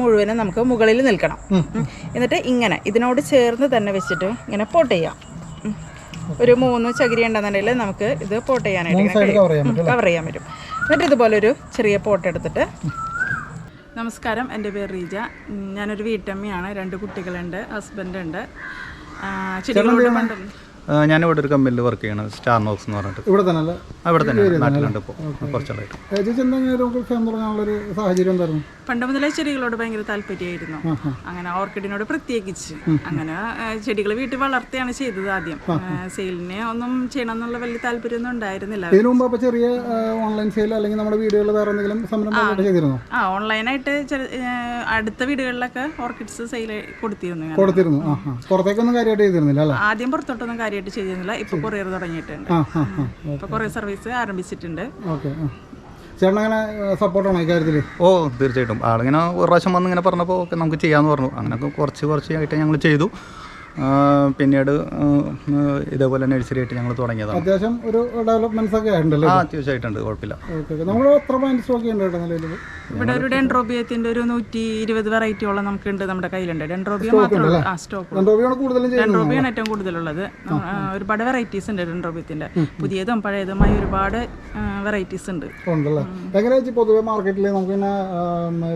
മുഴുവനും നമുക്ക് മുകളിൽ നിൽക്കണം. എന്നിട്ട് ഇങ്ങനെ ഇതിനോട് ചേർന്ന് തന്നെ വെച്ചിട്ട് ഇങ്ങനെ പോട്ട് ചെയ്യാം. ഒരു മൂന്ന് ചകിരി ഉണ്ടെന്നുണ്ടെങ്കിൽ നമുക്ക് ഇത് പോട്ട് ചെയ്യാനായിട്ട്. കവർ ചെയ്യാൻ പറ്റും എന്നിട്ട് ഇതുപോലെ ഒരു ചെറിയ പോട്ട് എടുത്തിട്ട് നമസ്കാരം എന്റെ പേര് റീജ. ഞാനൊരു വീട്ടമ്മയാണ്. രണ്ട് കുട്ടികളുണ്ട് ഹസ്ബൻഡ് ഉണ്ട്. ആ, ചെടികളോട് പണ്ട് ഞാനിവിടെ ഒരു കമ്പനിയിൽ വർക്ക് ചെയ്യണം സ്റ്റാർ നോക്സ് എന്ന് പറഞ്ഞിട്ട്. ഇവിടെ തന്നെ ഇവിടെ അവിടെ തന്നെ നാട്ടിലുണ്ട് ഇപ്പോൾ കുറച്ചാളായിട്ട്. ചേച്ചി ഒരു തുടങ്ങാനുള്ളൊരു സാഹചര്യം എന്തായിരുന്നു പണ്ട് മുതലേ ചെടികളോട് ഭയങ്കര താല്പര്യമായിരുന്നു. അങ്ങനെ ഓർക്കിഡിനോട് പ്രത്യേകിച്ച്. അങ്ങനെ ചെടികൾ വീട്ടിൽ വളർത്തിയാണ് ചെയ്തത് ആദ്യം. സെയിലിനെ ഒന്നും ചെയ്യണം എന്നുള്ള വലിയ താല്പര്യമൊന്നും ഉണ്ടായിരുന്നില്ല. ഇതിനു മുമ്പ് അപ്പോൾ ചെറിയ ഓൺലൈൻ സെയിൽ അല്ലെങ്കിൽ നമ്മുടെ വീടുകളിൽ വേറെ എന്തെങ്കിലും സംരംഭമായിട്ട് ചെയ്തിരുന്നു? ആ ഓൺലൈനായിട്ട് അടുത്ത വീടുകളിലൊക്കെ ഓർക്കിഡ്സ് സെയിൽ കൊടുത്തിരുന്നു. കൊടുത്തിരുന്നു. പുറത്തേക്കൊന്നും കാര്യമായിട്ട് ചെയ്തിരുന്നില്ല അല്ലേ? ആദ്യം പുറത്തോട്ടൊന്നും കാര്യമായിട്ട് ചെയ്തിരുന്നില്ല. ഇപ്പൊ കൊറിയർ തുടങ്ങിയിട്ടുണ്ട്. ഇപ്പൊ കൊറിയർ സർവീസ് ആരംഭിച്ചിട്ടുണ്ട്. അങ്ങനെ സപ്പോർട്ടാണോ ഇക്കാര്യത്തിൽ ഓ തീർച്ചയായിട്ടും. ആളിങ്ങനെ ഒരു പ്രാവശ്യം വന്ന് ഇങ്ങനെ പറഞ്ഞപ്പോൾ ഓക്കെ നമുക്ക് ചെയ്യാമെന്ന് പറഞ്ഞു. അങ്ങനെയൊക്കെ കുറച്ച് കുറച്ച് ആയിട്ട് ഞങ്ങൾ ചെയ്തു. പിന്നീട് ഇതേപോലെ നഴ്സറി ആയിട്ട് ഞങ്ങൾ തുടങ്ങിയതാണ്. അത്യാവശ്യം ഒരു ഡെവലപ്മെന്റ്സ് ഒക്കെ ആയിട്ടുണ്ടല്ലോ ആ അത്യാവശ്യമായിട്ടുണ്ട് കുഴപ്പമില്ല. Okay okay. നമ്മൾ എത്ര പ്ലാന്റ് സ്റ്റോക്ക് ഉണ്ട് നിലവിൽ ഇവിടെ ഒരു ഡെൻഡ്രോബിയത്തിന്റെ ഒരു നൂറ്റി ഇരുപത് വെറൈറ്റിയോളം നമുക്കുണ്ട് നമ്മുടെ കയ്യിലുണ്ട്. ഡെൻഡ്രോബിയ മാത്രം ആ സ്റ്റോക്ക് രണ്ടോബിയാണ് കൂടുതലും ചെയ്യുന്നത് ഡെൻഡ്രോബിയാണ് ഏറ്റവും കൂടുതലുള്ളത്. ഒരുപാട് വെറൈറ്റീസ് ഉണ്ട് ഡെൻഡ്രോബിയത്തിന്റെ പുതിയതും പഴയതുമായ ഒരുപാട് വെറൈറ്റീസ് ഉണ്ട്. ഉണ്ടല്ലേ? എങ്ങനെ വെച്ച് പൊതുവെ മാർക്കറ്റിൽ നമുക്ക്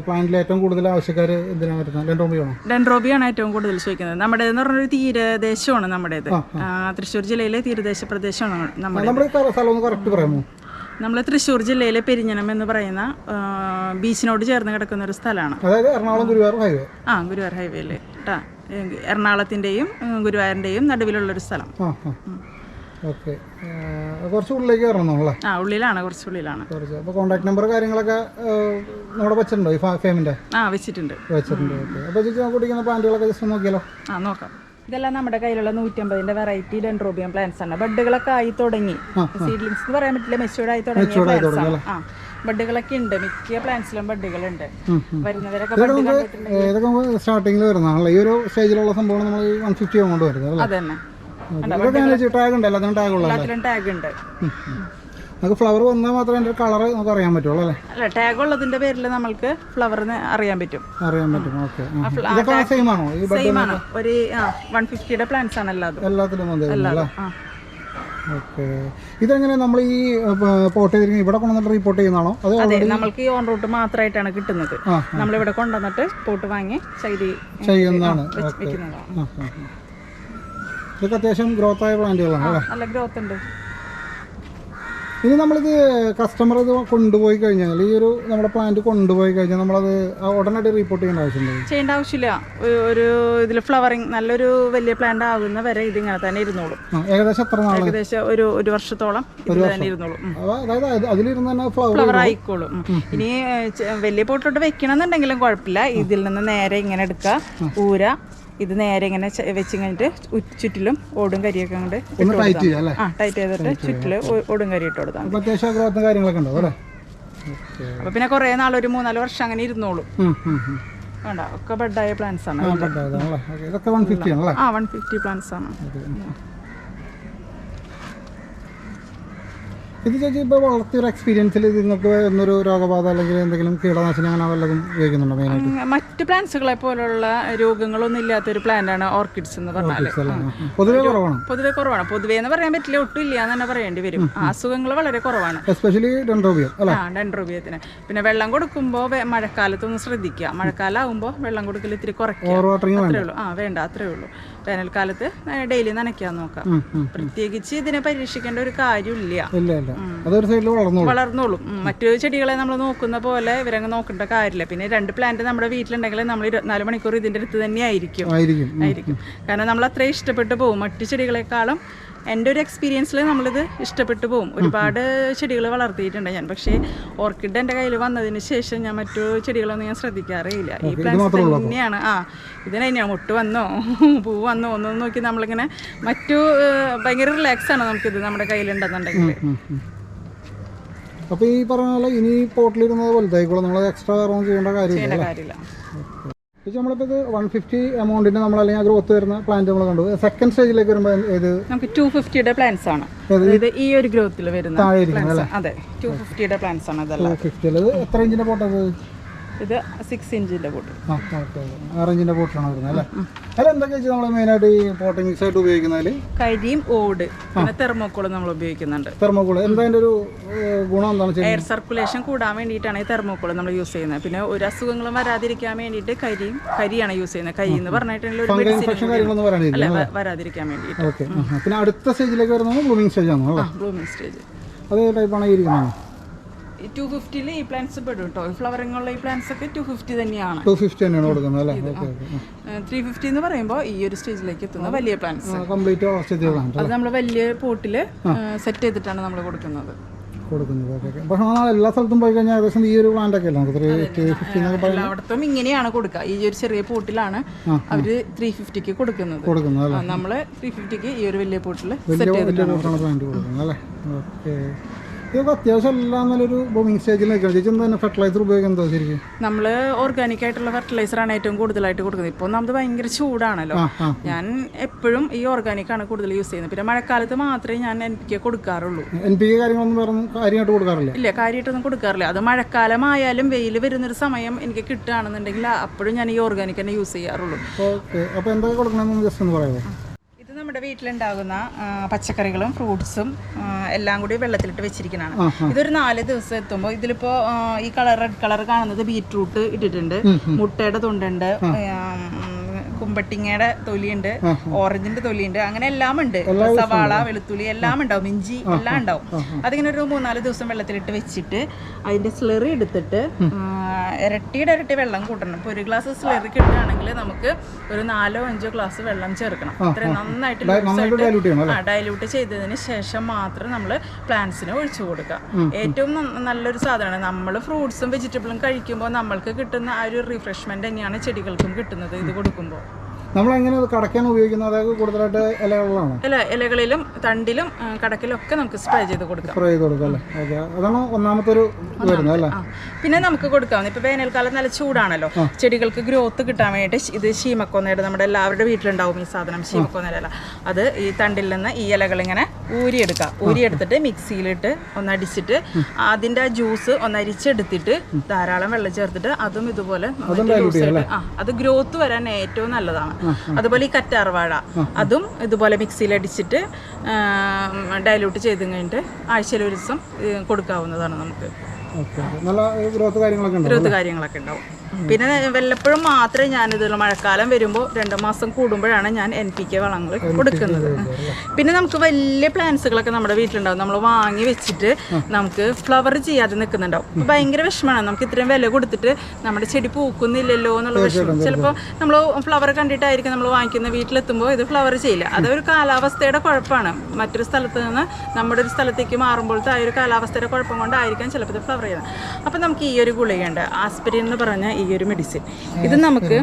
പ്ലാന്റിൽ ഏറ്റവും കൂടുതൽ ആവശ്യക്കാർ എന്തിനാണ് വരുന്നത്? രണ്ടോബിയാണോ ഡെൻഡ്രോബിയാണ് ഏറ്റവും കൂടുതൽ ചോദിക്കുന്നത്. നമ്മുടെ എന്ന് പറഞ്ഞൊരു തീരദേശമാണ് നമ്മുടേത്. തൃശ്ശൂർ ജില്ലയിലെ തീരദേശ പ്രദേശമാണ് നമ്മുടെ നമ്മൾ തൃശ്ശൂർ ജില്ലയിലെ പെരിഞ്ഞനം എന്ന് പറയുന്ന ബീച്ചിനോട് ചേർന്ന് കിടക്കുന്ന ഒരു സ്ഥലമാണ്. ആ ഗുരുവായൂർ ഹൈവേയിൽ കേട്ടാ ഗുരുവായൂരിന്റെയും നടുവിലുള്ള ഒരു സ്ഥലം കുറച്ച് ഉള്ളിലേക്ക് അല്ലേ ആ ഉള്ളിലാണ് കുറച്ച് ഉള്ളിലാണ്. കുറച്ച്. അപ്പോൾ കോൺടാക്ട് നമ്പർ കാര്യങ്ങളൊക്കെ നമ്മുടെ വെച്ചിട്ടുണ്ടോ ഈ ഫേമിന്റെ ആ വെച്ചിട്ടുണ്ട്. വെച്ചിട്ടുണ്ട് അപ്പോൾ ചേച്ചി നമുക്ക് കുടിക്കുന്ന പ്ലാന്റുകളൊക്കെ ജസ്റ്റ് നോക്കിയാലോ? ആ നോക്കാം. ഇതെല്ലാം നമ്മുടെ കയ്യിലുള്ള നൂറ്റമ്പതിന്റെ വെറൈറ്റി ഡെൻഡ്രോബിയം പ്ലാന്റ്സ് ആണ്. ബഡുകളൊക്കെ ആയി തുടങ്ങി. സീഡ്ലിങ്സ് എന്ന് പറയാൻ പറ്റില്ല മെച്ചൂർഡ് ആയി തുടങ്ങിയ പ്ലാന്റ്സ് ആണ്. ആ ബഡുകളൊക്കെ ഉണ്ട്. മിക്ക പ്ലാന്റ്സിലും ബഡുകളുണ്ട് വരുന്നവരൊക്കെ സ്റ്റാർട്ടിങ്ങിൽ വരുന്നതാണല്ലോ? ഈ ഒരു സ്റ്റേജിലുള്ള സംഭവം നമ്മൾ വൺ ഫിഫ്റ്റി കൊണ്ട്? വരുന്നത് അതന്നെ ടാഗ് ഉണ്ട് എല്ലാത്തിനും ടാഗ് ഉണ്ട്. നമുക്ക് ഫ്ലവർ വന്നാൽ മാത്രമേ അതിന്റെ കളർ നമുക്ക് അറിയാൻ പറ്റുള്ളൂ അല്ലേ? അല്ല ടാഗ് ഉള്ളതിന്റെ പേരിൽ നമ്മൾക്ക് ഫ്ലവർ അറിയാൻ പറ്റും. അറിയാൻ പറ്റും. ഓക്കെ ഇതൊക്കെ സെയിം ആണോ? ഈ സെയിം ആണ്. ഒരു വൺ ഫിഫ്റ്റിയുടെ പ്ലാന്റ്സ് ആണ് എല്ലാതും. എല്ലാത്തിലും അല്ലേ? ഓക്കെ ഇതെങ്ങനെ നമ്മൾ ഈ പോട്ട് ചെയ്തിരിക്കുന്നത്? ഇവിടെ കൊണ്ടുവന്നിട്ട് റിപ്പോർട്ട് ചെയ്യുന്നതാണോ? അത് നമ്മൾക്ക് ഈ ഓൺ റൂട്ട് മാത്രമായിട്ടാണ് കിട്ടുന്നത്. നമ്മൾ ഇവിടെ കൊണ്ടുവന്നിട്ട് പോട്ട് വാങ്ങി ചെയ്തി ചെയ്യുന്നതാണ്. ഇതൊക്കെ അത്യാവശ്യം ഗ്രോത്ത് ആയ പ്ലാന്റുകളാണ് അല്ലേ? നല്ല ഗ്രോത്ത് ഉണ്ട്. ഇനി നമ്മളിത് കസ്റ്റമർ ഇത് കൊണ്ടുപോയി കഴിഞ്ഞാൽ ഈ ഒരു നമ്മുടെ പ്ലാന്റ് കൊണ്ടുപോയി കഴിഞ്ഞാൽ നമ്മളത് ഉടനടി റിപ്പോർട്ട് ചെയ്യേണ്ട ആവശ്യമുണ്ട്? ചെയ്യേണ്ട ആവശ്യമില്ല. ഒരു- ഇതിൽ ഫ്ലവറിങ് നല്ലൊരു വലിയ പ്ലാന്റ് ആകുന്ന വരെ ഇതിങ്ങനെ തന്നെ ഇരുന്നോളും. ഏകദേശം എത്ര നാൾ ഏകദേശം ഒരു ഒരു വർഷത്തോളം തന്നെ ഇരുന്നോളും. അതായത് അത് അതിലിരുന്ന് തന്നെ ഫ്ലവർ ഫ്ലവർ ആയിക്കോളും. ഇനി വലിയ പോട്ടോട്ട് വെക്കണമെന്നുണ്ടെങ്കിലും കുഴപ്പമില്ല. ഇതിൽ നിന്ന് നേരെ ഇങ്ങനെ എടുക്കുക. ഊര. ഇത് നേരെ ഇങ്ങനെ വെച്ച് കഴിഞ്ഞിട്ട് ചുറ്റിലും ഓടും കരിയൊക്കെ കൊണ്ട് ആ ടൈറ്റ് ചെയ്തിട്ട് ചുറ്റിൽ ഓടും കരി ഇട്ട് കൊടുത്താൽ അപ്പൊ പിന്നെ കുറേ നാളൊരു മൂന്നാൽ വർഷം അങ്ങനെ ഇരുന്നോളൂ. വേണ്ട ഒക്കെ ബെഡായ പ്ലാന്റ്സ് ആണ് ആ വൺ ഫിഫ്റ്റി പ്ലാന്റ്സ് ആണ്. ഇത് ചേച്ചി ഇപ്പോൾ വളർത്തിയ ഒരു എക്സ്പീരിയൻസിൽ നിങ്ങൾക്ക് എന്നൊരു രോഗബാധ അല്ലെങ്കിൽ എന്തെങ്കിലും കീടനാശിനി അങ്ങനെ വല്ലതും ഉപയോഗിക്കുന്നുണ്ടോ മെയിനായിട്ട് മറ്റ് പ്ലാന്റ്സുകളെ പോലുള്ള രോഗങ്ങളൊന്നും ഇല്ലാത്തൊരു പ്ലാന്റ് ആണ് ഓർക്കിഡ്സ് എന്ന് പറഞ്ഞാൽ പൊതുവേ കുറവാണ്? പൊതുവേ കുറവാണ്. പൊതുവേ എന്ന് പറയാൻ പറ്റില്ല ഒട്ടും ഇല്ല എന്ന് തന്നെ പറയേണ്ടി വരും. അസുഖങ്ങൾ വളരെ കുറവാണ്. എസ്പെഷ്യലി ഡെൻഡ്രോബിയം അല്ലേ? ആ ഡെൻഡ്രോബിയത്തിന് പിന്നെ വെള്ളം കൊടുക്കുമ്പോൾ മഴക്കാലത്തൊന്ന് ശ്രദ്ധിക്കുക. മഴക്കാലം ആകുമ്പോൾ വെള്ളം കൊടുക്കൽ ഇത്തിരി കുറയ്ക്കുക. അത്രേ ഉള്ളൂ. ആ വേണ്ട അത്രേ ഉള്ളൂ. വേനൽക്കാലത്ത് ഡെയിലി നനയ്ക്കാൻ നോക്കാം. പ്രത്യേകിച്ച് ഇതിനെ പരീക്ഷിക്കേണ്ട ഒരു കാര്യമില്ല. അതൊരു സൈഡിൽ വളർന്നോളൂ. മറ്റു ചെടികളെ നമ്മൾ നോക്കുന്ന പോലെ ഇവരങ്ങ് നോക്കേണ്ട കാര്യമില്ല. പിന്നെ രണ്ട് പ്ലാന്റ് നമ്മുടെ വീട്ടിലുണ്ടെങ്കിൽ നമ്മൾ ഇരുപത്തിനാല് മണിക്കൂർ ഇതിന്റെ അടുത്ത് തന്നെ ആയിരിക്കും. ആയിരിക്കും. ആയിരിക്കും കാരണം നമ്മൾ അത്രയും ഇഷ്ടപ്പെട്ടു പോകും. മറ്റു ചെടികളെക്കാളും എന്റെ ഒരു എക്സ്പീരിയൻസിൽ നമ്മളിത് ഇഷ്ടപ്പെട്ടു പോകും ഒരുപാട് ചെടികൾ വളർത്തിയിട്ടുണ്ട് ഞാൻ. പക്ഷേ ഓർക്കിഡ് എന്റെ കയ്യിൽ വന്നതിന് ശേഷം ഞാൻ മറ്റു ചെടികളൊന്നും ഞാൻ ശ്രദ്ധിക്കാറേയില്ല. ഈ പ്ലാന്റ്സ് തന്നെയാണ്. ആ ഇതിനെ ഞാൻ മുട്ട് വന്നോ പൂ വന്നോ ഒന്നും നോക്കി നമ്മളിങ്ങനെ മറ്റു ഭയങ്കര റിലാക്സ് ആണ് നമുക്കിത് നമ്മുടെ കയ്യിലുണ്ടെന്നുണ്ടെങ്കിൽ. അപ്പോൾ ഈ പറഞ്ഞ പോലെ ഇനി പോട്ടിലിരുന്നത് വലുതായിക്കോളും നമ്മൾ എക്സ്ട്രാ വേറൊന്നും ചെയ്യേണ്ട കാര്യമില്ല ചേച്ചി നമ്മളിപ്പോൾ ഇത് വൺ ഫിഫ്റ്റി എമൗണ്ടിന് നമ്മൾ അല്ലെങ്കിൽ ഗ്രോത്ത് വരുന്ന പ്ലാന്റ് നമ്മൾ കണ്ടു. സെക്കൻഡ് സ്റ്റേജിലേക്ക് വരുമ്പോൾ ഏത്? നമുക്ക് ടു ഫിഫ്റ്റിയുടെ പ്ലാന്റ്സ് ആണ്. ഇത് ഈ ഒരു ഗ്രോത്തിൽ വരുന്ന താഴെ അതെ ടു ഫിഫ്റ്റിയുടെ പ്ലാന്റ്സ് ആണ് ഇതെല്ലാം. ഫിഫ്റ്റിയിൽ എത്ര ഇഞ്ചിന്റെ പോട്ടത് ഇത് സിക്സ് ഇഞ്ചിന്റെ പോട്ട് ആ ആറഞ്ചിന്റെ പോട്ടാണ് വരുന്നത് അല്ലേ? അല്ല എന്തൊക്കെയാ വെച്ചാൽ നമ്മൾ മെയിനായിട്ട് ഈ പോട്ടിങ്സ് ആയിട്ട് ഉപയോഗിക്കുന്നതിൽ കരിയും ഓട് പിന്നെ തെർമോക്കോൾ നമ്മൾ ഉപയോഗിക്കുന്നുണ്ട്. തെർമോക്കോൾ എന്താ അതിന്റെ ഒരു ഗുണം എന്താണ് എയർ സർക്കുലേഷൻ കൂടാൻ വേണ്ടിയിട്ടാണ് ഈ തെർമോക്കോൾ നമ്മൾ യൂസ് ചെയ്യുന്നത്. പിന്നെ ഒരു അസുഖങ്ങളും വരാതിരിക്കാൻ വേണ്ടിയിട്ട് കരിയും കരിയാണ് യൂസ് ചെയ്യുന്നത്. കരി എന്ന് പറഞ്ഞിട്ടുണ്ടെങ്കിൽ ഒരു മെഡിസിൻ അല്ല വരാതിരിക്കാൻ വേണ്ടിയിട്ട്. പിന്നെ അടുത്ത സ്റ്റേജിലേക്ക് വരുന്നത് ബ്ലൂമിംഗ് സ്റ്റേജ് ആണ്? ബ്ലൂമിങ് സ്റ്റേജ് അതേ ടൈപ്പാണ് ആണ് ഇരിക്കുന്നത്? ടു ഫിഫ്റ്റിയിൽ ഈ പ്ലാന്റ്സ് പെടും കേട്ടോ ഫ്ലവറിംഗ് ഉള്ള ഈ പ്ലാന്റ്സ് ഒക്കെ ടു ഫിഫ്റ്റി തന്നെയാണ്. ടു ഫിഫ്റ്റി തന്നെയാണ് കൊടുക്കുന്നത് അല്ലേ? ത്രീ ഫിഫ്റ്റി എന്ന് പറയുമ്പോൾ ഈ ഒരു സ്റ്റേജിലേക്ക് എത്തുന്ന വലിയ പ്ലാന്റ്സ് കംപ്ലീറ്റ് അത് നമ്മൾ വലിയ പോട്ടിൽ സെറ്റ് ചെയ്തിട്ടാണ് നമ്മൾ കൊടുക്കുന്നത്. കൊടുക്കുന്നത് ഓക്കെ പക്ഷെ എല്ലാ സ്ഥലത്തും പോയി കഴിഞ്ഞാൽ ഏകദേശം ഈ ഒരു പ്ലാന്റ് ഒക്കെ അല്ലേ നമുക്ക് ത്രീ ഫിഫ്റ്റി എല്ലായിടത്തും ഇങ്ങനെയാണ് കൊടുക്കുക. ഈ ഒരു ചെറിയ പോട്ടിലാണ് അവർ ത്രീ ഫിഫ്റ്റിക്ക് കൊടുക്കുന്നത്. കൊടുക്കുന്നത് നമ്മൾ ത്രീ ഫിഫ്റ്റിക്ക് ഈ ഒരു വലിയ പോട്ടിൽ സെറ്റ് ചെയ്തിട്ടാണ് പ്ലാന്റ് കൊടുക്കുന്നത്. അല്ലേ? ഓക്കെ ഇതൊക്കെ അത്യാവശ്യം എല്ലാം നല്ലൊരു ബോമിങ് സ്റ്റേജിൽ നിൽക്കണം. ചേച്ചി തന്നെ ഫെർട്ടിലൈസർ ഉപയോഗിക്കുന്നത് ശരിക്കും? നമ്മൾ ഓർഗാനിക് ആയിട്ടുള്ള ഫെർട്ടിലൈസറാണ് ഏറ്റവും കൂടുതലായിട്ട് കൊടുക്കുന്നത്. ഇപ്പോൾ നമുക്ക് ഭയങ്കര ചൂടാണല്ലോ. ഞാൻ എപ്പോഴും ഈ ഓർഗാനിക് ആണ് കൂടുതൽ യൂസ് ചെയ്യുന്നത്. പിന്നെ മഴക്കാലത്ത് മാത്രമേ ഞാൻ എനിക്ക് കൊടുക്കാറുള്ളൂ. എൻ പി കെ കാര്യങ്ങളൊന്നും കാര്യമായിട്ട് കൊടുക്കാറില്ല? ഇല്ല കാര്യമായിട്ടൊന്നും കൊടുക്കാറില്ല. അത് മഴക്കാലമായാലും വെയിൽ വരുന്നൊരു സമയം എനിക്ക് കിട്ടുകയാണെന്നുണ്ടെങ്കിൽ അപ്പോഴും ഞാൻ ഈ ഓർഗാനിക് തന്നെ യൂസ് ചെയ്യാറുള്ളൂ. ഓക്കെ. അപ്പോൾ എന്തൊക്കെ കൊടുക്കണമെന്ന് ജസ്റ്റ് ഒന്ന് പറയാമോ വീട്ടിലുണ്ടാകുന്ന പച്ചക്കറികളും ഫ്രൂട്ട്സും എല്ലാം കൂടി വെള്ളത്തിലിട്ട് വെച്ചിരിക്കുന്നതാണ് ഇതൊരു നാല് ദിവസം എത്തുമ്പോൾ ഇതിലിപ്പോ ഈ കളർ റെഡ് കളർ കാണുന്നത് ബീറ്റ്റൂട്ട് ഇട്ടിട്ടുണ്ട്. മുട്ടയുടെ തൊണ്ടുണ്ട്. കുമ്പട്ടിങ്ങയുടെ തൊലിയുണ്ട്. ഓറഞ്ചിന്റെ തൊലിയുണ്ട്. അങ്ങനെ എല്ലാം ഉണ്ട്. സവാള വെളുത്തുള്ളി എല്ലാം ഉണ്ടാവും. മിഞ്ചി എല്ലാം ഉണ്ടാവും. അതിങ്ങനെ ഒരു മൂന്നാൽ ദിവസം വെള്ളത്തിലിട്ട് വെച്ചിട്ട് അതിന്റെ സ്ലെറി എടുത്തിട്ട് ഇരട്ടിയുടെ ഇരട്ടി വെള്ളം കൂട്ടണം. ഇപ്പോൾ ഒരു ഗ്ലാസ് സ്ലെറി കിട്ടുകയാണെങ്കിൽ നമുക്ക് ഒരു നാലോ അഞ്ചോ ഗ്ലാസ് വെള്ളം ചേർക്കണം. അത്രയും നന്നായിട്ട് ഡയലൂട്ട് ചെയ്തതിന് ശേഷം മാത്രം നമ്മൾ പ്ലാന്റ്സിന് ഒഴിച്ചു കൊടുക്കുക. ഏറ്റവും നല്ലൊരു സാധനമാണ്. നമ്മൾ ഫ്രൂട്ട്സും വെജിറ്റബിളും കഴിക്കുമ്പോൾ നമ്മൾക്ക് കിട്ടുന്ന ആ ഒരു റിഫ്രഷ്മെന്റ് തന്നെയാണ് ചെടികൾക്കും കിട്ടുന്നത് ഇത് കൊടുക്കുമ്പോൾ നമ്മൾ എങ്ങനെ അത് കടക്കാൻ ഉപയോഗിക്കുന്നത് അതായത് കൂടുതലായിട്ട് ഇലകളിലാണ്? ഇല ഇലകളിലും തണ്ടിലും കടക്കിലും ഒക്കെ നമുക്ക് സ്പ്രേ ചെയ്ത് കൊടുക്കാം. സ്പ്രേ ചെയ്ത് കൊടുക്കാം അല്ലേ? ഓക്കെ. അതാണ് ഒന്നാമത്തെ ഒരു വരുന്നത് അല്ലേ? പിന്നെ നമുക്ക് കൊടുക്കാം. ഇപ്പൊ വേനൽക്കാലം നല്ല ചൂടാണല്ലോ. ചെടികൾക്ക് ഗ്രോത്ത് കിട്ടാൻ വേണ്ടിയിട്ട് ഇത് ശീമക്കൊന്നയുടെ നമ്മുടെ എല്ലാവരുടെ വീട്ടിലുണ്ടാവും ഈ സാധനം ശീമക്കൊന്നയുടെ ഇല. അത് ഈ തണ്ടിൽ നിന്ന് ഈ ഇലകൾ ഇങ്ങനെ ഊരിയെടുക്കാം ഊരിയെടുത്തിട്ട് മിക്സിയിലിട്ട് ഒന്നടിച്ചിട്ട് അതിന്റെ ആ ജ്യൂസ് ഒന്നരിച്ചെടുത്തിട്ട് ധാരാളം വെള്ളം ചേർത്തിട്ട് അതും ഇതുപോലെ അത് ഗ്രോത്ത് വരാൻ ഏറ്റവും നല്ലതാണ്. അതുപോലെ ഈ കറ്റാർവാഴ. അതും ഇതുപോലെ മിക്സിയിൽ അടിച്ചിട്ട് ഡയലൂട്ട് ചെയ്ത് കഴിഞ്ഞിട്ട് ആഴ്ചയിൽ ഒരു ദിവസം കൊടുക്കാവുന്നതാണ് നമുക്ക്. നല്ല ഗ്രോത്ത് കാര്യങ്ങളൊക്കെ ഗ്രോത്ത് കാര്യങ്ങളൊക്കെ ഉണ്ടാവും. പിന്നെ വല്ലപ്പോഴും മാത്രമേ ഞാനിത് മഴക്കാലം വരുമ്പോൾ രണ്ട് മാസം കൂടുമ്പോഴാണ് ഞാൻ എൻ പി കെ വളങ്ങൾ കൊടുക്കുന്നത്. പിന്നെ നമുക്ക് വലിയ പ്ലാന്റ്സുകളൊക്കെ നമ്മുടെ വീട്ടിലുണ്ടാവും. നമ്മൾ വാങ്ങി വെച്ചിട്ട് നമുക്ക് ഫ്ലവർ ചെയ്യാതെ നിൽക്കുന്നുണ്ടാവും. ഭയങ്കര വിഷമമാണ് നമുക്ക് ഇത്രയും വില കൊടുത്തിട്ട് നമ്മുടെ ചെടി പൂക്കുന്നില്ലല്ലോ എന്നുള്ള വിഷമം. ചിലപ്പോൾ നമ്മൾ ഫ്ലവർ കണ്ടിട്ടായിരിക്കും നമ്മൾ വാങ്ങിക്കുന്ന വീട്ടിലെത്തുമ്പോൾ ഇത് ഫ്ലവർ ചെയ്യില്ല. അതൊരു കാലാവസ്ഥയുടെ കുഴപ്പമാണ്. മറ്റൊരു സ്ഥലത്ത് നിന്ന് നമ്മുടെ ഒരു സ്ഥലത്തേക്ക് മാറുമ്പോഴത്തെ ആ ഒരു കാലാവസ്ഥയുടെ കുഴപ്പം കൊണ്ടായിരിക്കാം ചിലപ്പോൾ ഇത് ഫ്ലവർ ചെയ്യുന്നത്. അപ്പം നമുക്ക് ഈ ഒരു ഗുളികയുണ്ട്. ആസ്പിരിൻ എന്ന് പറഞ്ഞ ഈ ഒരു മെഡിസിൻ ഇത് നമുക്ക്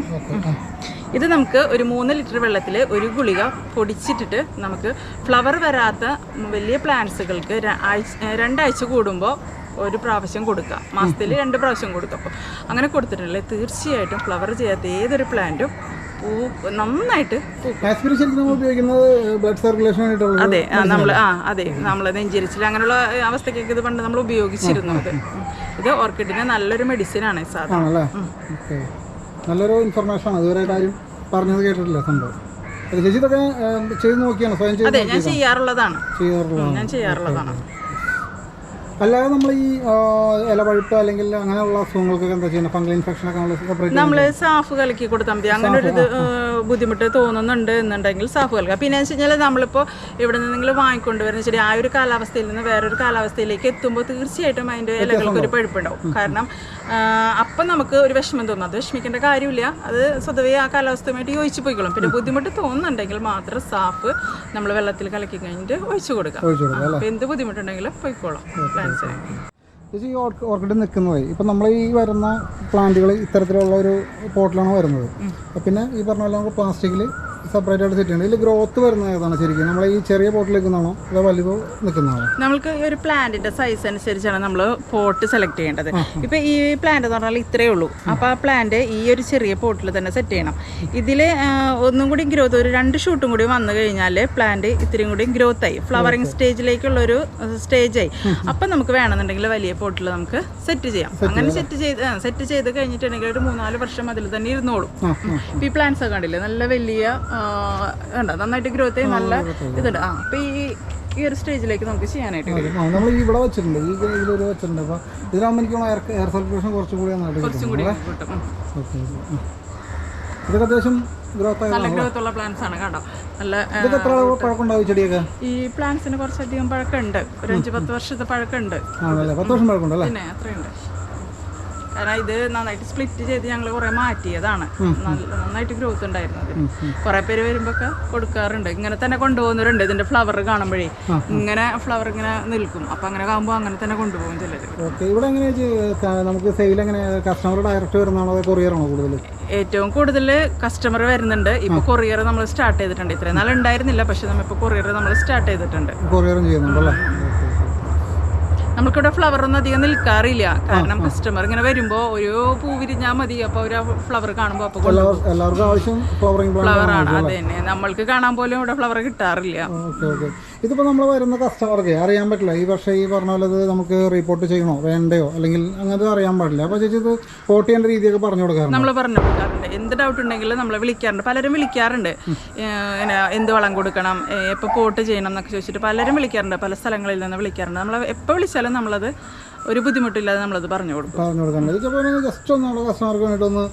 ഇത് നമുക്ക് ഒരു മൂന്ന് ലിറ്റർ വെള്ളത്തിൽ ഒരു ഗുളിക പൊടിച്ചിട്ടിട്ട് നമുക്ക് ഫ്ലവർ വരാത്ത വലിയ പ്ലാന്റ്സുകൾക്ക് രണ്ടാഴ്ച കൂടുമ്പോൾ ഒരു പ്രാവശ്യം കൊടുക്കുക മാസത്തിൽ രണ്ട് പ്രാവശ്യം കൊടുക്കുക അപ്പോൾ അങ്ങനെ കൊടുത്തിട്ടുണ്ടെങ്കിൽ തീർച്ചയായിട്ടും ഫ്ലവർ ചെയ്യാത്ത ഏതൊരു പ്ലാന്റും പൂ നന്നായിട്ട് ഉപയോഗിക്കുന്നത് ബ്ലഡ് സർക്കുലേഷൻ അതെ നമ്മൾ ആ അതെ നമ്മൾ നെഞ്ചരിച്ചിൽ അങ്ങനെയുള്ള അവസ്ഥക്കൊക്കെ അവസ്ഥയ്ക്കൊക്കെ ഇത് പണ്ട് നമ്മൾ ഉപയോഗിച്ചിരുന്നു ഇത് ഓർക്കിഡിന് നല്ലൊരു മെഡിസിനാണ് ഓക്കെ. നല്ലൊരു ഇൻഫർമേഷൻ ആണ്. ഇതുവരെ പറഞ്ഞത് കേട്ടിട്ടില്ല സംഭവം. ചേച്ചി ഇതൊക്കെ ചെയ്ത് നോക്കിയാണ്? സ്വയം അതെ ഞാൻ ചെയ്യാറുള്ളതാണ്. ഞാൻ ചെയ്യാറുള്ളതാണ്. അല്ലാതെ നമ്മൾ ഈ ഇലവഴുപ്പ് ഇലപഴുപ്പ് അല്ലെങ്കിൽ അങ്ങനെയുള്ള അസുഖങ്ങൾക്കൊക്കെ എന്താ ചെയ്യുന്നത് ഫംഗൽ ഇൻഫെക്ഷൻ ഒക്കെ നമ്മൾ സെപ്പറേറ്റ് നമ്മൾ സാഫ് കലക്കി കൊടുത്താൽ മതി. അങ്ങനെ ഒരു ഇത് ബുദ്ധിമുട്ട് തോന്നുന്നുണ്ട് എന്നുണ്ടെങ്കിൽ സാഫ് കൽക്കുക പിന്നെ വെച്ച് കഴിഞ്ഞാൽ നമ്മളിപ്പോൾ ഇവിടെ നിന്നെങ്കിലും വാങ്ങിക്കൊണ്ടുവരുന്ന ശരി ആ ഒരു കാലാവസ്ഥയിൽ നിന്ന് വേറൊരു കാലാവസ്ഥയിലേക്ക് എത്തുമ്പോൾ തീർച്ചയായിട്ടും അതിന്റെ ഇലകൾക്ക് ഒരു പഴുപ്പുണ്ടാവും. കാരണം അപ്പം നമുക്ക് ഒരു വിഷമം തോന്നും. അത് വിഷമിക്കേണ്ട കാര്യമില്ല. അത് സ്വതവേ ആ കാലാവസ്ഥയുമായിട്ട് യോജിച്ച് പോയിക്കോളും. പിന്നെ ബുദ്ധിമുട്ട് തോന്നുന്നുണ്ടെങ്കിൽ മാത്രം സാഫ് നമ്മൾ വെള്ളത്തിൽ കലക്കി കഴിഞ്ഞിട്ട് ഒഴിച്ചു കൊടുക്കാം. അപ്പോൾ എന്ത് ബുദ്ധിമുട്ടുണ്ടെങ്കിലും പോയിക്കോളാം. ചേച്ചി ഈ ഓർക്ക് ഓർക്കിഡ് നിൽക്കുന്നത് ഇപ്പം നമ്മൾ ഈ വരുന്ന പ്ലാന്റുകൾ ഇത്തരത്തിലുള്ള ഒരു പോട്ടിലാണ് വരുന്നത്. പിന്നെ ഈ പറഞ്ഞ പോലെ നമുക്ക് പ്ലാസ്റ്റിക്കിൽ സെപ്പറേറ്റ് ആയിട്ട് സെറ്റ് ചെയ്യണം. ഇതിൽ ഗ്രോത്ത് വരുന്ന ഏതാണ് ശരിക്കും? നമ്മൾ ഈ ചെറിയ പോട്ടിൽ നിൽക്കുന്നതാണോ അതോ വലുത് നിൽക്കുന്നതാണോ നമ്മൾക്ക് ഈ ഒരു പ്ലാന്റിന്റെ സൈസ് അനുസരിച്ചാണ് നമ്മൾ പോട്ട് സെലക്ട് ചെയ്യേണ്ടത്. ഇപ്പൊ ഈ പ്ലാന്റ് എന്ന് പറഞ്ഞാൽ ഇത്രയേ ഉള്ളൂ. അപ്പൊ ആ പ്ലാന്റ് ഈ ഒരു ചെറിയ പോട്ടിൽ തന്നെ സെറ്റ് ചെയ്യണം. ഇതിൽ ഒന്നും കൂടി ഗ്രോത്ത് ഒരു രണ്ട് ഷൂട്ടും കൂടി വന്നു കഴിഞ്ഞാൽ പ്ലാന്റ് ഇത്രയും കൂടി ഗ്രോത്ത് ആയി. ഫ്ലവറിങ് സ്റ്റേജിലേക്കുള്ള ഒരു സ്റ്റേജ് ആയി. അപ്പൊ നമുക്ക് വേണമെന്നുണ്ടെങ്കിൽ വലിയ പോട്ടിൽ നമുക്ക് സെറ്റ് ചെയ്യാം. അങ്ങനെ സെറ്റ് ചെയ്ത് സെറ്റ് ചെയ്ത് കഴിഞ്ഞിട്ടുണ്ടെങ്കിൽ ഒരു മൂന്നാൽ വർഷം അതിൽ തന്നെ ഇരുന്നോളും. ഈ പ്ലാന്റ്സ് ഒക്കെ കണ്ടില്ലേ? നല്ല വലിയ ഉണ്ട് നന്നായിട്ട് ഗ്രോത്ത് ചെയ്ത് നല്ല ഇതുണ്ട്. ആ അപ്പൊ ഈ ഈ ഒരു സ്റ്റേജിലേക്ക് നമുക്ക് ചെയ്യാനായിട്ട് നമ്മൾ ഇവിടെ വെച്ചിട്ടുണ്ട്. ഈ ഇതിലൊരു വെച്ചിട്ടുണ്ട്. അപ്പോൾ ഇതിലാകുമ്പോൾ എനിക്ക് എയർ എയർ സർക്കുലേഷൻ കുറച്ചും കൂടി കുറച്ചും കൂടി ഇതൊക്കെ അത്യാവശ്യം നല്ല ഗ്രോത്ത് ഉള്ള പ്ലാന്റ്സ് ആണ് കേട്ടോ. നല്ല ഈ ചെടിയൊക്കെ? ഈ പ്ലാന്റ്സിന് കുറച്ചധികം പഴക്കമുണ്ട്. ഒരു അഞ്ച് പത്ത് വർഷത്തെ പഴക്കമുണ്ട്. പിന്നെ അത്രയുണ്ട്. കാരണം ഇത് നന്നായിട്ട് സ്പ്ലിറ്റ് ചെയ്ത് ഞങ്ങൾ കുറെ മാറ്റിയതാണ്. നന്നായിട്ട് ഗ്രോത്ത് ഉണ്ടായിരുന്നു കുറെ പേര് വരുമ്പോ കൊടുക്കാറുണ്ട്. ഇങ്ങനെ തന്നെ കൊണ്ടുപോകുന്നവരുണ്ട്. ഇതിന്റെ ഫ്ലവർ കാണുമ്പോഴേ ഇങ്ങനെ ഫ്ലവർ ഇങ്ങനെ നിൽക്കും. അപ്പൊ അങ്ങനെ കാണുമ്പോൾ അങ്ങനെ തന്നെ കൊണ്ടുപോകും ചിലര്. ഇവിടെ നമുക്ക് സെയിൽ എങ്ങനെ കസ്റ്റമർ ഡയറക്റ്റ് വരുന്നതാണോ കൊറിയറാണോ കൂടുതൽ? ഏറ്റവും കൂടുതൽ കസ്റ്റമർ വരുന്നുണ്ട്. ഇപ്പൊ കൊറിയർ നമ്മൾ സ്റ്റാർട്ട് ചെയ്തിട്ടുണ്ട്. ഇത്രയും നാൾ ഉണ്ടായിരുന്നില്ല പക്ഷെ ഇപ്പൊ കൊറിയർ നമ്മൾ സ്റ്റാർട്ട് ചെയ്തിട്ടുണ്ട്. കൊറിയറും ചെയ്യുന്നുണ്ടല്ലേ? നമുക്കിവിടെ ഫ്ലവർ ഒന്നും അധികം നിൽക്കാറില്ല. കാരണം കസ്റ്റമർ ഇങ്ങനെ വരുമ്പോ ഒരു പൂ വിരിഞ്ഞാൽ മതി. അപ്പോൾ ഒരു ഫ്ലവർ കാണുമ്പോൾ അപ്പോൾ എല്ലാവർക്കും ആവശ്യം ആണ് അത് തന്നെ നമ്മൾക്ക് കാണാൻ പോലും ഇവിടെ ഫ്ലവർ കിട്ടാറില്ല. ഇതിപ്പോൾ നമ്മൾ വരുന്ന കസ്റ്റമർക്ക് അറിയാൻ പറ്റില്ല. ഈ വർഷം ഈ പറഞ്ഞ പോലെ ഇത് നമുക്ക് റിപ്പോർട്ട് ചെയ്യണോ? വേണ്ടയോ? അല്ലെങ്കിൽ അങ്ങനത്തെ അറിയാൻ പാടില്ല. അപ്പോൾ ചേച്ചി ഇത് വോട്ട് ചെയ്യേണ്ട രീതിയൊക്കെ പറഞ്ഞു കൊടുക്കാറുണ്ട്? നമ്മൾ പറഞ്ഞു കൊടുക്കാറുണ്ട്. എന്ത് ഡൗട്ട് ഉണ്ടെങ്കിലും നമ്മളെ വിളിക്കാറുണ്ട്. പലരും വിളിക്കാറുണ്ട്. എന്ത് വളം കൊടുക്കണം? എപ്പോൾ പോട്ട് ചെയ്യണം എന്നൊക്കെ ചോദിച്ചിട്ട് പലരും വിളിക്കാറുണ്ട്. പല സ്ഥലങ്ങളിൽ നിന്ന് വിളിക്കാറുണ്ട്. നമ്മൾ എപ്പോൾ വിളിച്ചാലും നമ്മളത് ഒരു ബുദ്ധിമുട്ടില്ലാതെ നമ്മളത് പറഞ്ഞു കൊടുക്കും. പറഞ്ഞു ഇതിപ്പോൾ ജസ്റ്റ് ഒന്ന് നമ്മുടെ കസ്റ്റമർക്ക് വേണ്ടിയിട്ടൊന്ന്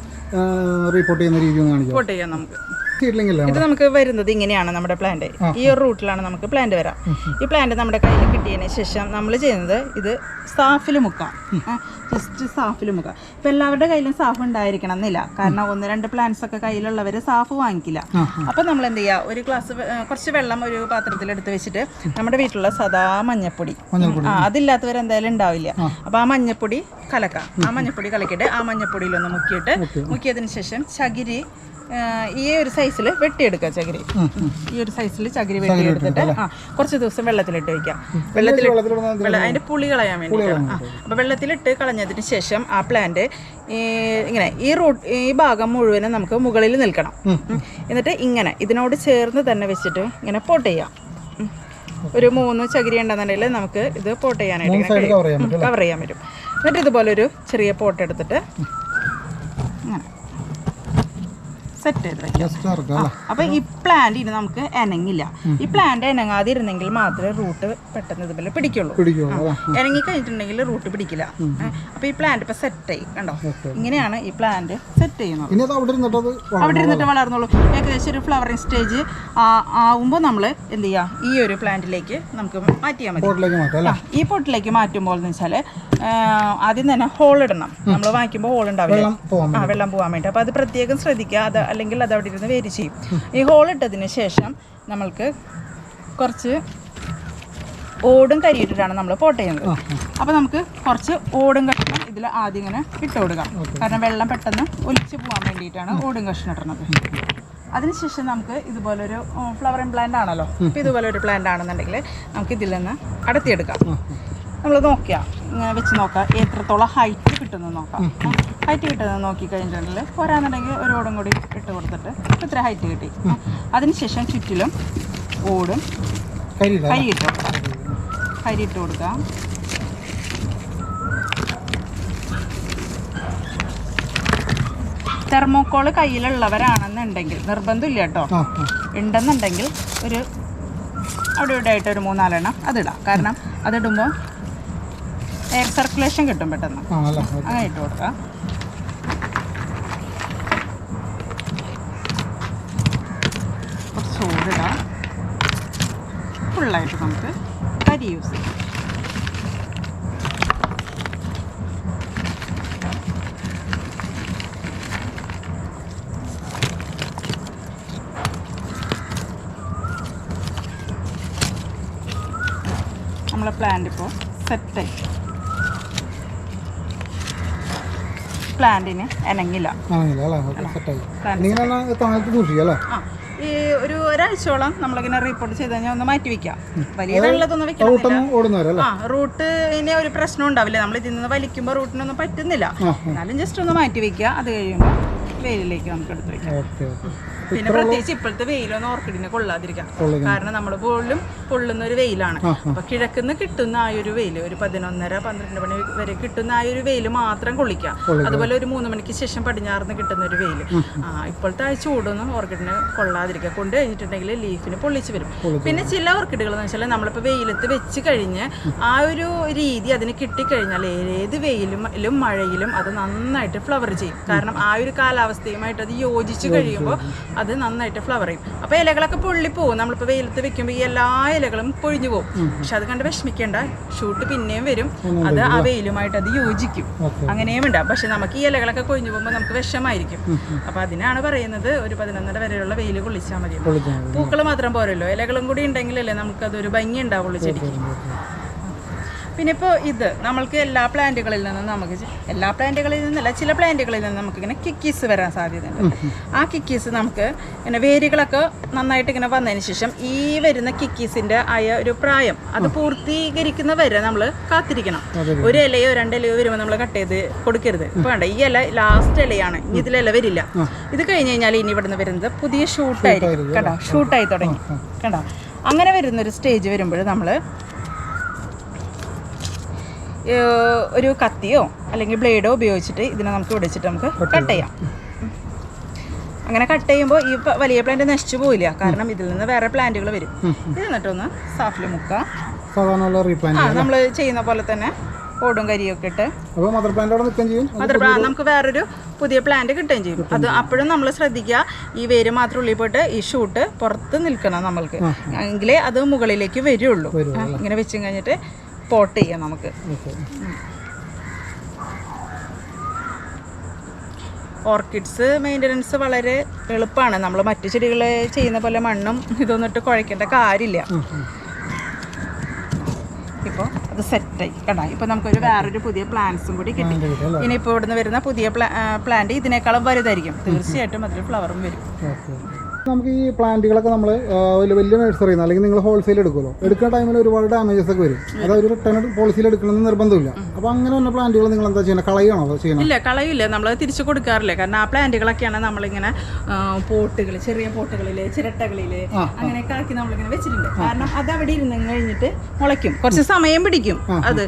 റിപ്പോർട്ട് ചെയ്യുന്ന രീതി ഒന്ന് കാണിക്കാം പോട്ട് ചെയ്യാം നമുക്ക്. ഇത് നമുക്ക് വരുന്നത് ഇങ്ങനെയാണ് നമ്മുടെ പ്ലാന്റ് ഈ ഒരു റൂട്ടിലാണ് നമുക്ക് പ്ലാന്റ് വരാം. ഈ പ്ലാന്റ് നമ്മുടെ കയ്യിൽ കിട്ടിയതിന് ശേഷം നമ്മൾ ചെയ്യുന്നത് ഇത് സാഫിൽ മുക്കാം. ജസ്റ്റ് സാഫിൽ മുക്കാം. ഇപ്പം എല്ലാവരുടെ കയ്യിലും സാഫ് ഉണ്ടായിരിക്കണം എന്നില്ല. കാരണം ഒന്ന് രണ്ട് പ്ലാന്റ്സ് ഒക്കെ കയ്യിലുള്ളവർ സാഫ് വാങ്ങിക്കില്ല. അപ്പം നമ്മൾ എന്ത് ചെയ്യുക ഒരു ഗ്ലാസ് കുറച്ച് വെള്ളം ഒരു പാത്രത്തിൽ എടുത്ത് വെച്ചിട്ട് നമ്മുടെ വീട്ടിലുള്ള സദാ മഞ്ഞപ്പൊടി. ആ അതില്ലാത്തവർ എന്തായാലും ഉണ്ടാവില്ല. അപ്പോൾ ആ മഞ്ഞപ്പൊടി കലക്കാം. ആ മഞ്ഞപ്പൊടി കലക്കിയിട്ട് ആ മഞ്ഞപ്പൊടിയിലൊന്ന് മുക്കിയിട്ട് മുക്കിയതിന് ശേഷം ചകിരി ഈ ഒരു സൈസിൽ വെട്ടിയെടുക്കുക ചകിരി. ഈ ഒരു സൈസിൽ ചകിരി വെട്ടിയെടുത്തിട്ട് ആ കുറച്ച് ദിവസം വെള്ളത്തിലിട്ട് വെക്കാം. വെള്ളത്തിൽ അതിന്റെ പുളി കളയാൻ വേണ്ടിയിട്ടാണ് അപ്പോൾ വെള്ളത്തിലിട്ട് കളഞ്ഞതിന് ശേഷം ആ പ്ലാന്റ് ഇങ്ങനെ ഈ റൂട്ട് ഈ ഭാഗം മുഴുവനും നമുക്ക് മുകളിൽ നിൽക്കണം. എന്നിട്ട് ഇങ്ങനെ ഇതിനോട് ചേർന്ന് തന്നെ വെച്ചിട്ട് ഇങ്ങനെ പോട്ട് ചെയ്യാം. ഒരു മൂന്ന് ചകിരി ഉണ്ടെന്നുണ്ടെങ്കിൽ നമുക്ക് ഇത് പോട്ട് ചെയ്യാനായിട്ട് ഇങ്ങനെ സൈഡ് കവർ ചെയ്യാൻ പറ്റും കവർ ചെയ്യാൻ പറ്റും. എന്നിട്ട് ഇതുപോലെ ഒരു ചെറിയ പോട്ട് എടുത്തിട്ട് ഇങ്ങനെ സെറ്റ് ചെയ്ത് വെക്കാം അപ്പൊ ഈ പ്ലാന്റ് ഇനി നമുക്ക് എനങ്ങില്ല ഈ പ്ലാന്റ് എനങ്ങാതിരുന്നെങ്കിൽ മാത്രമേ റൂട്ട് പെട്ടെന്ന് ഇതുപോലെ പിടിക്കുള്ളൂ. ഇണങ്ങി കഴിഞ്ഞിട്ടുണ്ടെങ്കിൽ റൂട്ട് പിടിക്കില്ല. അപ്പൊ ഈ പ്ലാന്റ് ഇപ്പൊ സെറ്റ് ആയി കണ്ടോ? ഇങ്ങനെയാണ് ഈ പ്ലാന്റ് സെറ്റ് ചെയ്യുന്നത്. അവിടെ ഇരുന്നിട്ട് വളർന്നുള്ളൂ ഏകദേശം ഒരു ഫ്ലവറിങ് സ്റ്റേജ് ആവുമ്പോൾ നമ്മൾ എന്ത് ചെയ്യുക ഈ ഒരു പ്ലാന്റിലേക്ക് നമുക്ക് മാറ്റിയാൽ മതി. ഈ പൊട്ടിലേക്ക് മാറ്റുമ്പോൾ എന്ന് വെച്ചാൽ ആദ്യം തന്നെ ഹോൾ ഇടണം. നമ്മൾ വാങ്ങിക്കുമ്പോൾ ഹോൾ ഉണ്ടാവില്ല. ആ വെള്ളം പോകാൻ വേണ്ടി. അപ്പോൾ അത് പ്രത്യേകം ശ്രദ്ധിക്കുക. അത് അല്ലെങ്കിൽ അത് അവിടെ ഇരുന്ന് വേരി ചെയ്യും. ഈ ഹോൾ ഇട്ടതിന് ശേഷം നമ്മൾക്ക് കുറച്ച് ഓടും കരിയിട്ടിട്ടാണ് നമ്മൾ പോട്ട് ചെയ്യുന്നത്. അപ്പോൾ നമുക്ക് കുറച്ച് ഓടും കഷ്ണം ഇതിൽ ആദ്യം ഇങ്ങനെ ഇട്ട് കൊടുക്കാം. കാരണം വെള്ളം പെട്ടെന്ന് ഒലിച്ച് പോകാൻ വേണ്ടിയിട്ടാണ് ഓടും കഷ്ണം ഇടുന്നത് അതിനുശേഷം നമുക്ക് ഇതുപോലൊരു ഫ്ലവറിങ് പ്ലാന്റ് ആണല്ലോ. ഇതുപോലെ ഒരു പ്ലാന്റ് ആണെന്നുണ്ടെങ്കിൽ നമുക്ക് ഇതിൽ നിന്ന് അടത്തിയെടുക്കാം നമ്മൾ നോക്കിയാ ഇങ്ങനെ വെച്ച് നോക്കാം എത്രത്തോളം ഹൈറ്റ് കിട്ടുന്നു നോക്കാം. ഹൈറ്റ് കിട്ടുന്നത് നോക്കി കഴിഞ്ഞിട്ടുണ്ടെങ്കിൽ പോരാന്നുണ്ടെങ്കിൽ ഒരു ഓടും കൂടി ഇട്ട് കൊടുത്തിട്ട് ഇത്ര ഹൈറ്റ് കിട്ടി. അതിനുശേഷം ചുറ്റിലും ഓടും. കരിയില്ല കരി ഇട്ട് കൊടുക്കാം തെർമോക്കോൾ ഇട്ട് കൊടുക്കാം. തെർമോക്കോൾ കയ്യിലുള്ളവരാണെന്നുണ്ടെങ്കിൽ നിർബന്ധമില്ല കേട്ടോ. ഉണ്ടെന്നുണ്ടെങ്കിൽ ഒരു അവിടെ ഇവിടെ ആയിട്ട് ഒരു മൂന്നാലെണ്ണം അതിടാം. കാരണം അതിടുമ്പോൾ എയർ സർക്കുലേഷൻ കിട്ടും പെട്ടെന്ന്. അങ്ങനെ ഇട്ട് കൊടുക്കാം. കുറച്ച് ചൂടിടാം ഫുള്ളായിട്ട് നമുക്ക് കരി യൂസ് ചെയ്യാം. നമ്മളെ പ്ലാന്റ് ഇപ്പോൾ സെറ്റായി പ്ലാന്റിന് എനങ്ങില്ല ആണെങ്കിലേ അല്ലേ ഓക്കെ സെറ്റായി Plants. ഇങ്ങനെ തണലത്ത് സൂക്ഷിക്കാം ആ ഈ ഒരു ഒരാഴ്ചയോളം നമ്മളിങ്ങനെ റിപ്പോർട്ട് ചെയ്ത് കഴിഞ്ഞാൽ ഒന്ന് മാറ്റി വെക്കാം. വലിയ വെള്ളത്തൊന്നും ഓടുന്നവരല്ലേ ആ റൂട്ട് ഇനി ഒരു പ്രശ്നം ഉണ്ടാവില്ല. നമ്മൾ ഇതിൽ നിന്ന് വലിക്കുമ്പോൾ റൂട്ടിനൊന്നും പറ്റുന്നില്ല എന്നാലും ജസ്റ്റ് ഒന്ന് മാറ്റി വെക്കുക. അത് കഴിയുമ്പോൾ വെയിലിലേക്ക് നമുക്ക് എടുത്ത് വെക്കാം പിന്നെ പ്രത്യേകിച്ച് ഇപ്പോഴത്തെ വെയിലൊന്നും ഓർക്കിഡിനെ കൊള്ളാതിരിക്കാം. കാരണം നമ്മൾ പോലും പൊള്ളുന്ന ഒരു വെയിലാണ് അപ്പൊ കിഴക്കുന്ന കിട്ടുന്ന ആ ഒരു വെയിൽ ഒരു പതിനൊന്നര പന്ത്രണ്ട് മണി വരെ കിട്ടുന്ന ആ ഒരു വെയിൽ മാത്രം കൊള്ളിക്കാം. അതുപോലെ ഒരു മൂന്ന് മണിക്ക് ശേഷം പടിഞ്ഞാറിന്ന് കിട്ടുന്ന ഒരു വെയിൽ ആ ഇപ്പോഴത്തെ ആ ചൂടൊന്നും ഓർക്കിഡിന് കൊള്ളാതിരിക്കുക കൊണ്ട് കഴിഞ്ഞിട്ടുണ്ടെങ്കിൽ ലീഫിന് പൊള്ളിച്ച് വരും. പിന്നെ ചില ഓർക്കിഡുകൾ എന്ന് വെച്ചാൽ നമ്മളിപ്പോൾ വെയിലത്ത് വെച്ച് കഴിഞ്ഞ് ആ ഒരു രീതി അതിന് കിട്ടിക്കഴിഞ്ഞാൽ ഏത് വെയിലും മഴയിലും അത് നന്നായിട്ട് ഫ്ലവർ ചെയ്യും. കാരണം ആ ഒരു കാലാവസ്ഥയുമായിട്ട് അത് യോജിച്ച് കഴിയുമ്പോൾ അത് നന്നായിട്ട് ഫ്ലവർ ചെയ്യും. അപ്പോൾ ഇലകളൊക്കെ പൊള്ളിപ്പോവും നമ്മളിപ്പോൾ വെയിലത്ത് വെക്കുമ്പോൾ ഈ എല്ലാ ഇലകളും പൊഴിഞ്ഞു പോകും പക്ഷെ അത് കണ്ട് വിഷമിക്കേണ്ട. ഷൂട്ട് പിന്നെയും വരും. അത് ആ വെയിലുമായിട്ട് അത് യോജിക്കും. അങ്ങനെയും ഉണ്ടാകും പക്ഷെ നമുക്ക് ഈ ഇലകളൊക്കെ കൊഴിഞ്ഞു പോകുമ്പോൾ നമുക്ക് വിഷമായിരിക്കും. അപ്പോൾ അതിനാണ് പറയുന്നത് ഒരു പതിനൊന്നര വരെയുള്ള വെയിൽ കൊള്ളിച്ചാൽ മതി. പൂക്കൾ മാത്രം പോരല്ലോ. ഇലകളും കൂടി ഉണ്ടെങ്കിലല്ലേ നമുക്കതൊരു ഭംഗി ഉണ്ടാവുള്ളൂ ചെടിക്ക്. പിന്നെ ഇപ്പോൾ ഇത് നമ്മൾക്ക് എല്ലാ പ്ലാന്റുകളിൽ നിന്നും നമുക്ക് എല്ലാ പ്ലാന്റുകളിൽ നിന്നല്ല ചില പ്ലാന്റുകളിൽ നിന്ന് നമുക്ക് ഇങ്ങനെ കിക്കീസ് വരാൻ സാധ്യതയുണ്ട്. ആ കിക്കീസ് നമുക്ക് ഇങ്ങനെ വേരുകളൊക്കെ നന്നായിട്ട് ഇങ്ങനെ വന്നതിന് ശേഷം ഈ വരുന്ന കിക്കീസിന്റെ ആയ ഒരു പ്രായം അത് പൂർത്തീകരിക്കുന്ന വരെ നമ്മൾ കാത്തിരിക്കണം. ഒരു ഇലയോ രണ്ട് ഇലയോ വരുമ്പോൾ നമ്മൾ കട്ട് ചെയ്ത് കൊടുക്കരുത്. ഇപ്പൊ വേണ്ട ഈ ഇല ലാസ്റ്റ് ഇലയാണ്. ഇതിൽ വരില്ല. ഇത് കഴിഞ്ഞ് കഴിഞ്ഞാൽ ഇനി ഇവിടുന്ന് വരുന്നത് പുതിയ ഷൂട്ടായിരിക്കും. കേട്ടോ ഷൂട്ടായി തുടങ്ങി. കേട്ടോ അങ്ങനെ വരുന്നൊരു സ്റ്റേജ് വരുമ്പോൾ നമ്മൾ ഒരു കത്തിയോ അല്ലെങ്കിൽ ബ്ലേഡോ ഉപയോഗിച്ചിട്ട് ഇതിനെ നമുക്ക് വിടിച്ചിട്ട് നമുക്ക് കട്ട് ചെയ്യാം. അങ്ങനെ കട്ട് ചെയ്യുമ്പോൾ ഈ വലിയ പ്ലാന്റ് നശിച്ചു പോയില്ല കാരണം ഇതിൽ നിന്ന് വേറെ പ്ലാന്റുകൾ വരും. ഇത് എന്നിട്ടൊന്ന് സാഫിൽ മുക്കാം. നമ്മൾ ചെയ്യുന്ന പോലെ തന്നെ ഓടും കരിയൊക്കെ ഇട്ട്. മദർ പ്ലാന്റ് നമുക്ക് വേറൊരു പുതിയ പ്ലാന്റ് കിട്ടുകയും ചെയ്യും. അത് അപ്പോഴും നമ്മൾ ശ്രദ്ധിക്കുക. ഈ വേര് മാത്രം ഉള്ളിൽ പോയിട്ട് ഈ ഷൂട്ട് പുറത്ത് നിൽക്കണം നമ്മൾക്ക്. എങ്കിലേ അത് മുകളിലേക്ക് വരുള്ളൂ. ഇങ്ങനെ വെച്ച് കഴിഞ്ഞിട്ട് പോട്ട് ചെയ്യാം നമുക്ക്. ഓർക്കിഡ്സ് മെയിന്റനൻസ് വളരെ എളുപ്പമാണ് നമ്മൾ മറ്റു ചെടികൾ ചെയ്യുന്ന പോലെ മണ്ണും ഇതൊന്നിട്ട് കുഴക്കേണ്ട കാര്യമില്ല. ഇപ്പോൾ അത് സെറ്റായി കേട്ടോ ഇപ്പോൾ നമുക്കൊരു വേറൊരു പുതിയ പ്ലാന്റ്സും കൂടി കിട്ടി. ഇനിയിപ്പോൾ ഇവിടുന്ന് വരുന്ന പുതിയ പ്ലാന്റ് ഇതിനേക്കാളും വലുതായിരിക്കും. തീർച്ചയായിട്ടും അതിൽ ഫ്ലവറും വരും. നമുക്ക് ഈ പ്ലാന്റുകളൊക്കെ നമ്മൾ വലിയ നഴ്സറിയിൽ നിന്ന് അല്ലെങ്കിൽ നിങ്ങൾ ഹോൾസെയിൽ എടുക്കുമല്ലോ. എടുക്കുന്ന ടൈമിൽ ഒരുപാട് ഡാമേജസ് ഒക്കെ വരും. അത് ഒരു റിട്ടേൺ പോളിസിയിൽ എടുക്കണമെന്ന് നിർബന്ധമില്ല. അപ്പോൾ അങ്ങനെ തന്നെ പ്ലാന്റുകൾ നിങ്ങൾ എന്താ ചെയ്യുന്നത് കളയാണോ ചെയ്യണം? ഇല്ല കളയില്ല. നമ്മൾ തിരിച്ചു കൊടുക്കാറില്ല? കാരണം ആ പ്ലാന്റുകളൊക്കെയാണ് നമ്മളിങ്ങനെ പോട്ടുകൾ ചെറിയ പോട്ടുകളിൽ ചിരട്ടകളിൽ അങ്ങനെയൊക്കെ ആക്കി നമ്മളിങ്ങനെ വെച്ചിട്ടുണ്ട്. കാരണം അത് അവിടെ ഇരുന്ന് കഴിഞ്ഞിട്ട് മുളയ്ക്കും. കുറച്ച് സമയം പിടിക്കും അത്.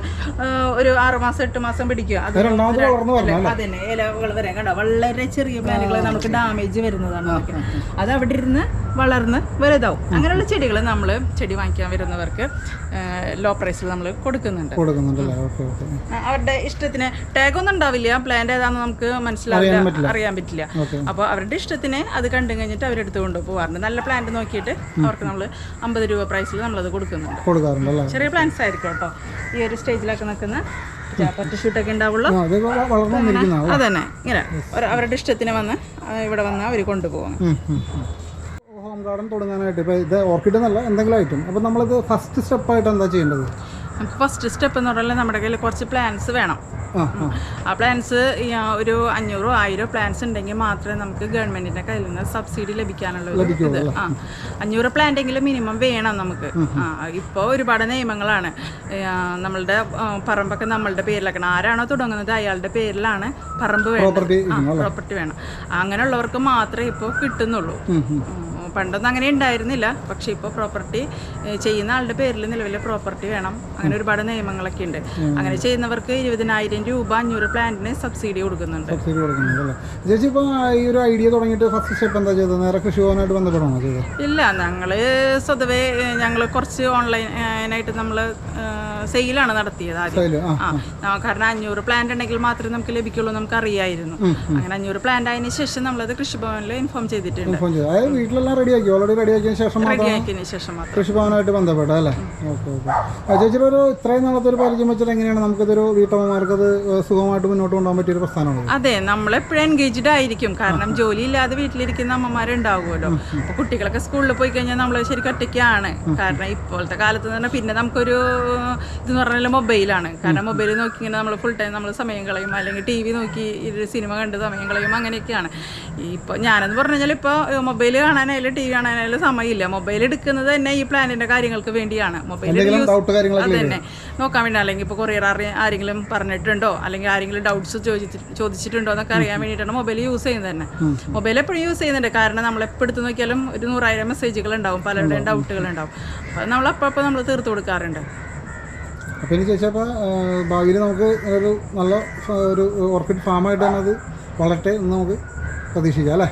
ഒരു ആറ് മാസം എട്ട് മാസം പിടിക്കും. അത് തന്നെ ഇലകൾ വരാൻ കണ്ടോ? വളരെ ചെറിയ പ്ലാന്റുകൾ നമുക്ക് ഡാമേജ് വരുന്നതാണ്. അത് അവിടെ ഇരുന്ന് വളർന്ന് വലുതാവും. അങ്ങനെയുള്ള ചെടികൾ നമ്മൾ ചെടി വാങ്ങിക്കാൻ വരുന്നവർക്ക് ലോ പ്രൈസിൽ നമ്മൾ കൊടുക്കുന്നുണ്ട് അവരുടെ ഇഷ്ടത്തിന് ടാഗ് ഒന്നും ഉണ്ടാവില്ല. പ്ലാന്റ് ഏതാണെന്ന് നമുക്ക് മനസ്സിലാവില്ല അറിയാൻ പറ്റില്ല. അപ്പൊ അപ്പോൾ അവരുടെ ഇഷ്ടത്തിന് അത് കണ്ടു കഴിഞ്ഞിട്ട് അവരെടുത്ത് കൊണ്ടുപോകാറുണ്ട് നല്ല പ്ലാന്റ് നോക്കിയിട്ട് അവർക്ക് നമ്മൾ അമ്പത് രൂപ പ്രൈസിൽ നമ്മളത് കൊടുക്കുന്നുണ്ട്. ചെറിയ പ്ലാന്റ്സ് ആയിരിക്കും കേട്ടോ. ഈ ഒരു സ്റ്റേജിലൊക്കെ നിൽക്കുന്ന പത്ത് ഷൂട്ടൊക്കെ ഉണ്ടാവുള്ളൂ. അതന്നെ ഇങ്ങനെ. അവരുടെ ഇഷ്ടത്തിന് വന്ന് ഇവിടെ വന്ന് അവർ കൊണ്ടുപോകും ഹോം ഗാർഡൻ തുടങ്ങാനായിട്ട് ഇപ്പോൾ ഇത് ഓർക്കിഡ് എന്നല്ല എന്തെങ്കിലും ഐറ്റം അപ്പോൾ നമ്മളിത് ഫസ്റ്റ് സ്റ്റെപ്പായിട്ട് എന്താ ചെയ്യേണ്ടത്? നമുക്ക് ഫസ്റ്റ് സ്റ്റെപ്പ് എന്ന് പറഞ്ഞാൽ നമ്മുടെ കയ്യിൽ കുറച്ച് പ്ലാൻസ് വേണം. ആ പ്ലാൻസ് ഒരു അഞ്ഞൂറോ ആയിരോ പ്ലാൻസ് ഉണ്ടെങ്കിൽ മാത്രമേ നമുക്ക് ഗവൺമെന്റിന്റെ കയ്യിൽ നിന്ന് സബ്സിഡി ലഭിക്കാനുള്ള ഒരു ഇത്. ആ. അഞ്ഞൂറ് പ്ലാന്റ് എങ്കിലും മിനിമം വേണം നമുക്ക്. ആ ഇപ്പോൾ ഒരുപാട് നിയമങ്ങളാണ്. നമ്മളുടെ പറമ്പൊക്കെ നമ്മളുടെ പേരിലാക്കണം ആരാണോ തുടങ്ങുന്നത് അയാളുടെ പേരിലാണ് പറമ്പ് വേണം പ്രോപ്പർട്ടി വേണം. അങ്ങനെയുള്ളവർക്ക് മാത്രമേ ഇപ്പോൾ കിട്ടുന്നുള്ളൂ. പണ്ടൊന്നും അങ്ങനെ ഉണ്ടായിരുന്നില്ല. പക്ഷേ ഇപ്പോൾ പ്രോപ്പർട്ടി ചെയ്യുന്ന ആളുടെ പേരിൽ നിലവിലെ പ്രോപ്പർട്ടി വേണം. അങ്ങനെ ഒരുപാട് നിയമങ്ങളൊക്കെ ഉണ്ട്. അങ്ങനെ ചെയ്യുന്നവർക്ക് ഇരുപതിനായിരം രൂപ അഞ്ഞൂറ് പ്ലാന്റിന് സബ്സിഡി കൊടുക്കുന്നുണ്ട്. സബ്സിഡി കൊടുക്കുന്നുണ്ടല്ലേ ചേച്ചി ഇപ്പോൾ ഈ ഒരു ഐഡിയ തുടങ്ങിയിട്ട് ഫസ്റ്റ് സ്റ്റെപ്പ് എന്താ ചെയ്തത്? നേരെ കൃഷിഭവനായിട്ട് ബന്ധപ്പെടണോ ചെയ്തത്? ഇല്ല ഞങ്ങൾ സ്വതവേ ഞങ്ങൾ കുറച്ച് ഓൺലൈനായിട്ട് നമ്മൾ സെയിലാണ് നടത്തിയത് ആദ്യം. ആ കാരണം അഞ്ഞൂറ് പ്ലാന്റ് ഉണ്ടെങ്കിൽ മാത്രമേ നമുക്ക് ലഭിക്കുള്ളൂ നമുക്ക് അറിയായിരുന്നു. അങ്ങനെ അഞ്ഞൂറ് പ്ലാന്റ് ആയതിനു ശേഷം നമ്മളത് കൃഷിഭവനിൽ ഇൻഫോം ചെയ്തിട്ടുണ്ട്. വീട്ടിലെല്ലാം റെഡിയാക്കി? ഓൾറെഡി റെഡിയാക്കിയതിന് ശേഷം റെഡിയാക്കിയതിന് ശേഷം മാത്രം. കൃഷിഭവനായിട്ട് ബന്ധപ്പെട്ട അല്ലേ? Okay okay. ചേച്ചിയുടെ ഒരു ഇത്രയും നാളത്തെ ഒരു പരിചയം വെച്ചിട്ട് എങ്ങനെയാണ് നമുക്കിതൊരു വീട്ടമ്മമാർക്ക് അത് സുഖമായിട്ട് മുന്നോട്ട് കൊണ്ടുപോകാൻ പറ്റിയൊരു പ്രസ്ഥാനമാണ്? അതെ നമ്മളെപ്പോഴും എൻഗേജ്ഡ് ആയിരിക്കും. കാരണം ജോലിയില്ലാതെ വീട്ടിലിരിക്കുന്ന അമ്മമാരുണ്ടാവുമല്ലോ അപ്പൊ കുട്ടികളൊക്കെ സ്കൂളിൽ പോയി കഴിഞ്ഞാൽ നമ്മൾ ശരിക്കും ഒറ്റയ്ക്കാണ് കാരണം ഇപ്പോഴത്തെ കാലത്ത് തന്നെ പിന്നെ നമുക്കൊരു ഇതെന്ന് പറഞ്ഞാൽ മൊബൈലാണ്. കാരണം മൊബൈൽ നോക്കി ഇങ്ങനെ നമ്മൾ ഫുൾ ടൈം നമ്മൾ സമയം കളയും. അല്ലെങ്കിൽ ടി വി നോക്കി സിനിമ കണ്ട് സമയം കളയും. അങ്ങനെയൊക്കെയാണ്. ഇപ്പോൾ ഞാനെന്ന് പറഞ്ഞു കഴിഞ്ഞാൽ ഇപ്പോൾ മൊബൈൽ കാണാനായാലും ടി വി കാണാനായാലും സമയമില്ല. മൊബൈൽ എടുക്കുന്നത് തന്നെ ഈ പ്ലാനിന്റെ കാര്യങ്ങൾക്ക് വേണ്ടിയാണ്. മൊബൈൽ അത് തന്നെ. നോക്കാൻ വേണ്ടി അല്ലെങ്കിൽ ഇപ്പോൾ കൊറിയർ ആരെങ്കിലും പറഞ്ഞിട്ടുണ്ടോ? അല്ലെങ്കിൽ ആരെങ്കിലും ഡൗട്ട്സ് ചോദിച്ചിട്ടുണ്ടോ എന്നൊക്കെ അറിയാൻ വേണ്ടിയിട്ടാണ് മൊബൈൽ യൂസ് ചെയ്യുന്നത് തന്നെ. മൊബൈൽ എപ്പോഴും യൂസ് ചെയ്യുന്നുണ്ട്. കാരണം നമ്മൾ എപ്പോൾ എടുത്ത് നോക്കിയാലും ഒരു നൂറായിരം മെസ്സേജുകൾ ഉണ്ടാവും. പലരുടെയും ഡൗട്ടുകൾ ഉണ്ടാവും. അപ്പൊ നമ്മൾ അപ്പോൾ നമ്മൾ തീർത്തു കൊടുക്കാറുണ്ട്. അപ്പോൾ ഇനി ചേച്ചി അപ്പോൾ ഭാവിയിൽ നമുക്ക് ഒരു നല്ല ഒരു ഓർക്കിഡ് ഫാമായിട്ട് തന്നെ അത് വളരട്ടെ എന്ന് നമുക്ക് പ്രതീക്ഷിക്കാം അല്ലേ?